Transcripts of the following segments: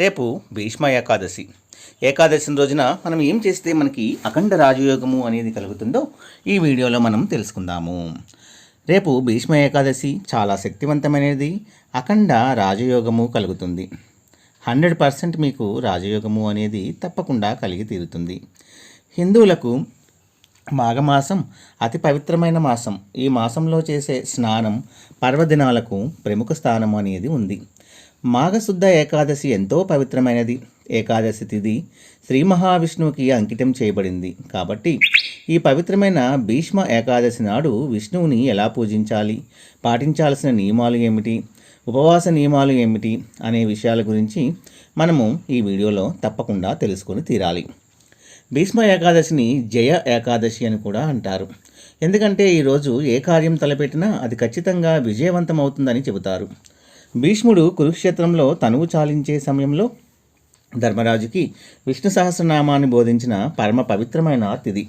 రేపు భీష్మ ఏకాదశి. ఏకాదశి రోజున మనం ఏం చేస్తే మనకి అఖండ రాజయోగము అనేది కలుగుతుందో ఈ వీడియోలో మనం తెలుసుకుందాము. రేపు భీష్మ ఏకాదశి చాలా శక్తివంతమైనది అఖండ రాజయోగము కలుగుతుంది. హండ్రెడ్ పర్సెంట్ మీకు రాజయోగము అనేది తప్పకుండా కలిగి తీరుతుంది. హిందువులకు మాఘమాసం అతి పవిత్రమైన మాసం. ఈ మాసంలో చేసే స్నానం పర్వదినాలకు ప్రముఖ స్థానం అనేది ఉంది. మాఘశుద్ధ ఏకాదశి ఎంతో పవిత్రమైనది. ఏకాదశి తిథి శ్రీ మహావిష్ణువుకి అంకితం చేయబడింది. కాబట్టి ఈ పవిత్రమైన భీష్మ ఏకాదశి నాడు విష్ణువుని ఎలా పూజించాలి? పాటించాల్సిన నియమాలు ఏమిటి? ఉపవాస నియమాలు ఏమిటి? అనే విషయాల గురించి మనము ఈ వీడియోలో తప్పకుండా తెలుసుకొని తీరాలి. భీష్మ ఏకాదశిని జయ ఏకాదశి అని కూడా అంటారు. ఎందుకంటే ఈరోజు ఏ కార్యం తలపెట్టినా అది ఖచ్చితంగా విజయవంతం అవుతుందని చెబుతారు. భీష్ముడు కురుక్షేత్రంలో తనువు చాలించే సమయంలో ధర్మరాజుకి విష్ణు సహస్రనామాన్ని బోధించిన పరమ పవిత్రమైన తిథి.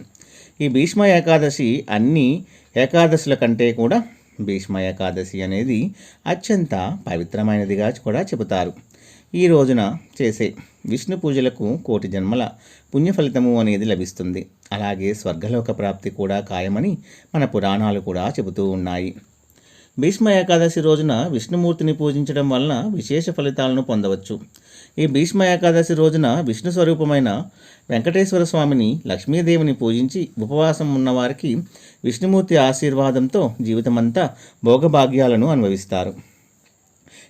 ఈ భీష్మ ఏకాదశి అన్ని ఏకాదశుల కంటే కూడా భీష్మ ఏకాదశి అనేది అత్యంత పవిత్రమైనదిగా కూడా చెబుతారు. ఈ రోజున చేసే విష్ణు పూజలకు కోటి జన్మల పుణ్యఫలితము అనేది లభిస్తుంది. అలాగే స్వర్గలోక ప్రాప్తి కూడా ఖాయమని మన పురాణాలు కూడా చెబుతూ ఉన్నాయి. భీష్మ ఏకాదశి రోజున విష్ణుమూర్తిని పూజించడం వలన విశేష ఫలితాలను పొందవచ్చు. ఈ భీష్మ ఏకాదశి రోజున విష్ణు స్వరూపమైన వెంకటేశ్వర స్వామిని లక్ష్మీదేవిని పూజించి ఉపవాసం ఉన్నవారికి విష్ణుమూర్తి ఆశీర్వాదంతో జీవితమంతా భోగభాగ్యాలను అనుభవిస్తారు.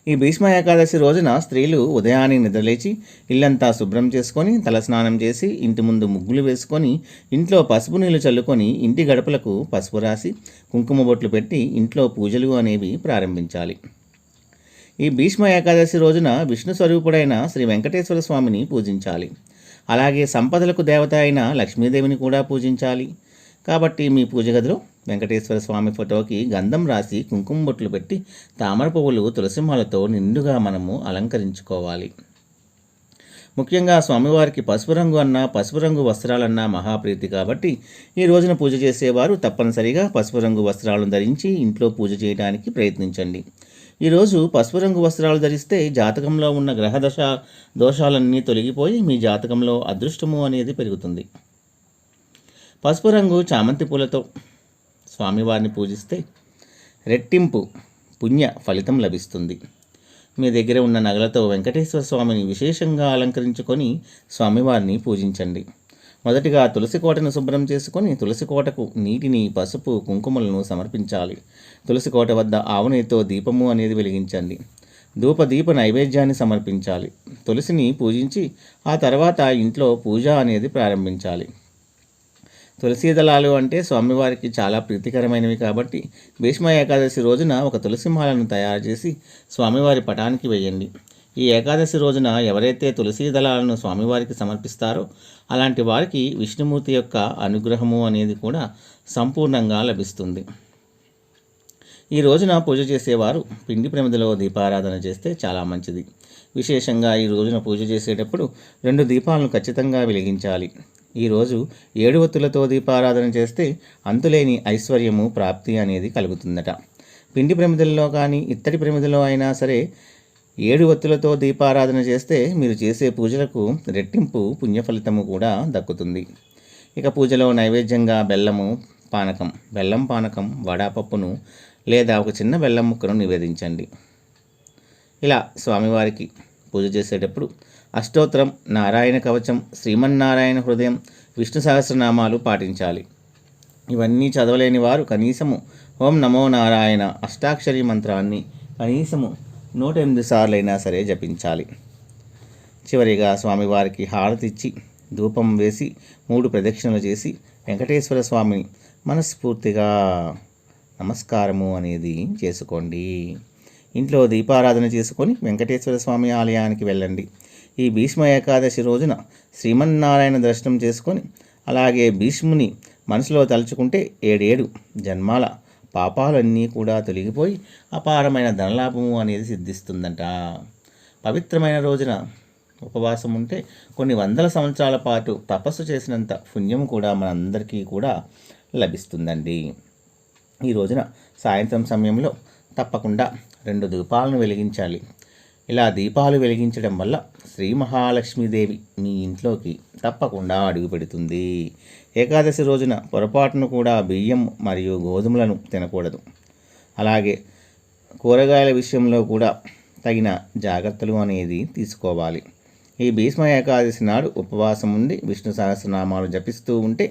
ఈ భీష్మ ఏకాదశి రోజున స్త్రీలు ఉదయాన్నే నిద్రలేచి ఇల్లంతా శుభ్రం చేసుకొని తలస్నానం చేసి ఇంటి ముందు ముగ్గులు వేసుకొని ఇంట్లో పసుపు నీళ్ళు చల్లుకొని ఇంటి గడపలకు పసుపు రాసి కుంకుమ బొట్లు పెట్టి ఇంట్లో పూజలు అనేవి ప్రారంభించాలి. ఈ భీష్మ ఏకాదశి రోజున విష్ణు స్వరూపుడైన శ్రీ వెంకటేశ్వర స్వామిని పూజించాలి. అలాగే సంపదలకు దేవత అయిన లక్ష్మీదేవిని కూడా పూజించాలి. కాబట్టి మీ పూజ గదిలో వెంకటేశ్వర స్వామి ఫోటోకి గంధం రాసి కుంకుమ బొట్లు పెట్టి తామర పువ్వులు తులసిమాలతో నిండుగా మనము అలంకరించుకోవాలి. ముఖ్యంగా స్వామివారికి పసుపు రంగు అన్న పసుపు రంగు వస్త్రాలన్నా మహాప్రీతి కాబట్టి ఈ రోజున పూజ చేసేవారు తప్పనిసరిగా పసుపు రంగు వస్త్రాలను ధరించి ఇంట్లో పూజ చేయడానికి ప్రయత్నించండి. ఈరోజు పసుపు రంగు వస్త్రాలు ధరిస్తే జాతకంలో ఉన్న గ్రహదశ దోషాలన్నీ తొలగిపోయి మీ జాతకంలో అదృష్టము అనేది పెరుగుతుంది. పసుపు రంగు చామంతి పూలతో స్వామివారిని పూజిస్తే రెట్టింపు పుణ్య ఫలితం లభిస్తుంది. మీ దగ్గర ఉన్న నగలతో వెంకటేశ్వర స్వామిని విశేషంగా అలంకరించుకొని స్వామివారిని పూజించండి. మొదటిగా తులసి కోటను శుభ్రం చేసుకొని తులసి కోటకు నీటిని పసుపు కుంకుమలను సమర్పించాలి. తులసి కోట వద్ద ఆవునేతో దీపము అనేది వెలిగించండి. ధూపదీప నైవేద్యాన్ని సమర్పించాలి. తులసిని పూజించి ఆ తర్వాత ఇంట్లో పూజ అనేది ప్రారంభించాలి. తులసీ దళాలు అంటే స్వామివారికి చాలా ప్రీతికరమైనవి కాబట్టి భీష్మ ఏకాదశి రోజున ఒక తులసి మాలను తయారు చేసి స్వామివారి పటానికి వేయండి. ఈ ఏకాదశి రోజున ఎవరైతే తులసీ దళాలను స్వామివారికి సమర్పిస్తారో అలాంటి వారికి విష్ణుమూర్తి యొక్క అనుగ్రహము అనేది కూడా సంపూర్ణంగా లభిస్తుంది. ఈ రోజున పూజ చేసేవారు పిండి ప్రమిదలో దీపారాధన చేస్తే చాలా మంచిది. విశేషంగా ఈ రోజున పూజ చేసేటప్పుడు రెండు దీపాలను ఖచ్చితంగా వెలిగించాలి. ఈరోజు ఏడు ఒత్తులతో దీపారాధన చేస్తే అంతులేని ఐశ్వర్యము ప్రాప్తి అనేది కలుగుతుందట. పిండి ప్రమిదల్లో కానీ ఇత్తడి ప్రమిదలో అయినా సరే ఏడు ఒత్తులతో దీపారాధన చేస్తే మీరు చేసే పూజలకు రెట్టింపు పుణ్యఫలితము కూడా దక్కుతుంది. ఇక పూజలో నైవేద్యంగా బెల్లము పానకం. బెల్లం పానకం వడాపప్పును లేదా ఒక చిన్న బెల్లం ముక్కను నివేదించండి. ఇలా స్వామివారికి పూజ చేసేటప్పుడు అష్టోత్తరం నారాయణ కవచం శ్రీమన్నారాయణ హృదయం విష్ణు సహస్రనామాలు పాటించాలి. ఇవన్నీ చదవలేని వారు కనీసము ఓం నమో నారాయణ అష్టాక్షరి మంత్రాన్ని కనీసము నూట ఎనిమిది సార్లైనా సరే జపించాలి. చివరిగా స్వామివారికి హారతిచ్చి ధూపం వేసి మూడు ప్రదక్షిణలు చేసి వెంకటేశ్వర స్వామిని మనస్ఫూర్తిగా నమస్కారము అనేది చేసుకోండి. ఇంట్లో దీపారాధన చేసుకొని వెంకటేశ్వర స్వామి ఆలయానికి వెళ్ళండి. ఈ భీష్మ ఏకాదశి రోజున శ్రీమన్నారాయణ దర్శనం చేసుకొని అలాగే భీష్ముని మనసులో తలుచుకుంటే ఏడేడు జన్మాల పాపాలన్నీ కూడా తొలగిపోయి అపారమైన ధనలాభము అనేది సిద్ధిస్తుందంట. పవిత్రమైన రోజున ఉపవాసం ఉంటే కొన్ని వందల సంవత్సరాల పాటు తపస్సు చేసినంత పుణ్యం కూడా మనందరికీ కూడా లభిస్తుందండి. ఈ రోజున సాయంత్రం సమయంలో తప్పకుండా రెండు దీపాలను వెలిగించాలి. ఇలా దీపాలు వెలిగించడం వల్ల శ్రీ మహాలక్ష్మీదేవి మీ ఇంట్లోకి తప్పకుండా అడుగు పెడుతుంది. ఏకాదశి రోజున పొరపాటును కూడా బియ్యం మరియు గోధుమలను తినకూడదు. అలాగే కూరగాయల విషయంలో కూడా తగిన జాగ్రత్తలు అనేది తీసుకోవాలి. ఈ భీష్మ ఏకాదశి నాడు ఉపవాసం ఉండి విష్ణు సహస్రనామాలు జపిస్తూ ఉంటే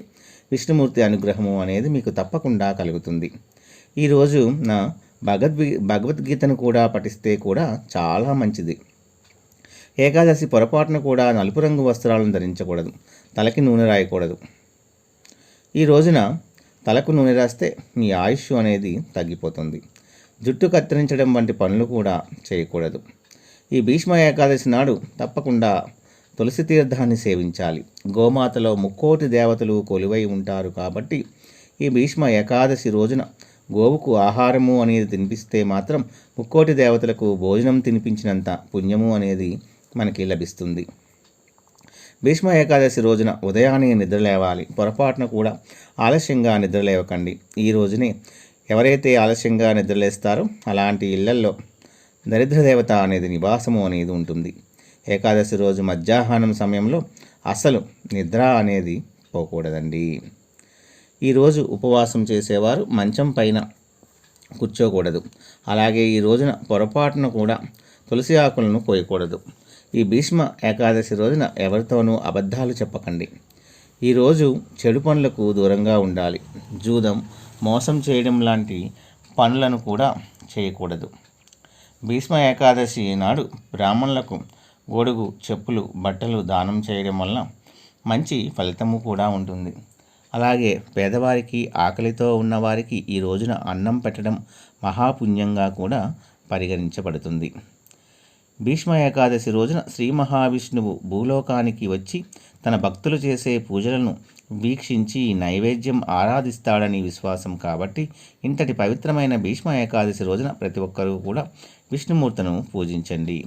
విష్ణుమూర్తి అనుగ్రహము అనేది మీకు తప్పకుండా కలుగుతుంది. ఈరోజు నా భగవద్గీ భగవద్గీతను కూడా పఠిస్తే కూడా చాలా మంచిది. ఏకాదశి పొరపాటున కూడా నలుపు రంగు వస్త్రాలను ధరించకూడదు. తలకి నూనె రాయకూడదు. ఈ రోజున తలకు నూనె రాస్తే మీ ఆయుష్ అనేది తగ్గిపోతుంది. జుట్టు కత్తిరించడం వంటి పనులు కూడా చేయకూడదు. ఈ భీష్మ ఏకాదశి నాడు తప్పకుండా తులసి తీర్థాన్ని సేవించాలి. గోమాతలో ముక్కోటి దేవతలు కొలువై ఉంటారు కాబట్టి ఈ భీష్మ ఏకాదశి రోజున గోవుకు ఆహారము అనేది తినిపిస్తే మాత్రం ముక్కోటి దేవతలకు భోజనం తినిపించినంత పుణ్యము అనేది మనకి లభిస్తుంది. భీష్మ ఏకాదశి రోజున ఉదయాన్నే నిద్రలేవాలి పొరపాటున కూడా ఆలస్యంగా నిద్రలేవకండి ఈ రోజునే ఎవరైతే ఆలస్యంగా నిద్రలేస్తారో అలాంటి ఇళ్ళల్లో దరిద్ర దేవత అనేది నివాసము అనేది ఉంటుంది. ఏకాదశి రోజు మధ్యాహ్నం సమయంలో అసలు నిద్ర అనేది పోకూడదండి. ఈరోజు ఉపవాసం చేసేవారు మంచం పైన కూర్చోకూడదు. అలాగే ఈ రోజున పొరపాటున కూడా తులసి ఆకులను కోయకూడదు ఈ భీష్మ ఏకాదశి రోజున ఎవరితోనూ అబద్ధాలు చెప్పకండి. ఈరోజు చెడు పనులకు దూరంగా ఉండాలి. జూదం మోసం చేయడం లాంటి పనులను కూడా చేయకూడదు. భీష్మ ఏకాదశి నాడు బ్రాహ్మణులకు గొడుగు చెప్పులు బట్టలు దానం చేయడం వల్ల మంచి ఫలితము కూడా ఉంటుంది. అలాగే పేదవారికి ఆకలితో ఉన్నవారికి ఈ రోజున అన్నం పెట్టడం మహాపుణ్యంగా కూడా పరిగణించబడుతుంది. భీష్మ ఏకాదశి రోజున శ్రీ మహావిష్ణువు భూలోకానికి వచ్చి తన భక్తులు చేసే పూజలను వీక్షించి నైవేద్యం ఆరాధిస్తాడని విశ్వాసం కాబట్టి ఇంతటి పవిత్రమైన భీష్మ ఏకాదశి రోజున ప్రతి ఒక్కరూ కూడా విష్ణుమూర్తను పూజించండి.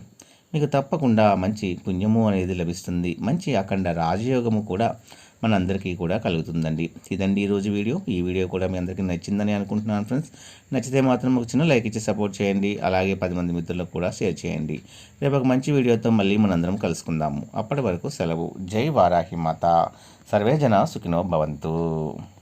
మీకు తప్పకుండా మంచి పుణ్యము అనేది లభిస్తుంది. మంచి అఖండ రాజయోగము కూడా మనందరికీ కూడా కలుగుతుందండి. ఇదండి ఈరోజు వీడియో. ఈ వీడియో కూడా మీ అందరికీ నచ్చిందని అనుకుంటున్నాను ఫ్రెండ్స్. నచ్చితే మాత్రం ఒక చిన్న లైక్ ఇచ్చి సపోర్ట్ చేయండి. అలాగే పది మంది మిత్రులకు కూడా షేర్ చేయండి. రేపు ఒక మంచి వీడియోతో మళ్ళీ మనందరం కలుసుకుందాము. అప్పటి వరకు సెలవు. జై వారాహి మాత. సర్వే జన సుఖినో భవంతు.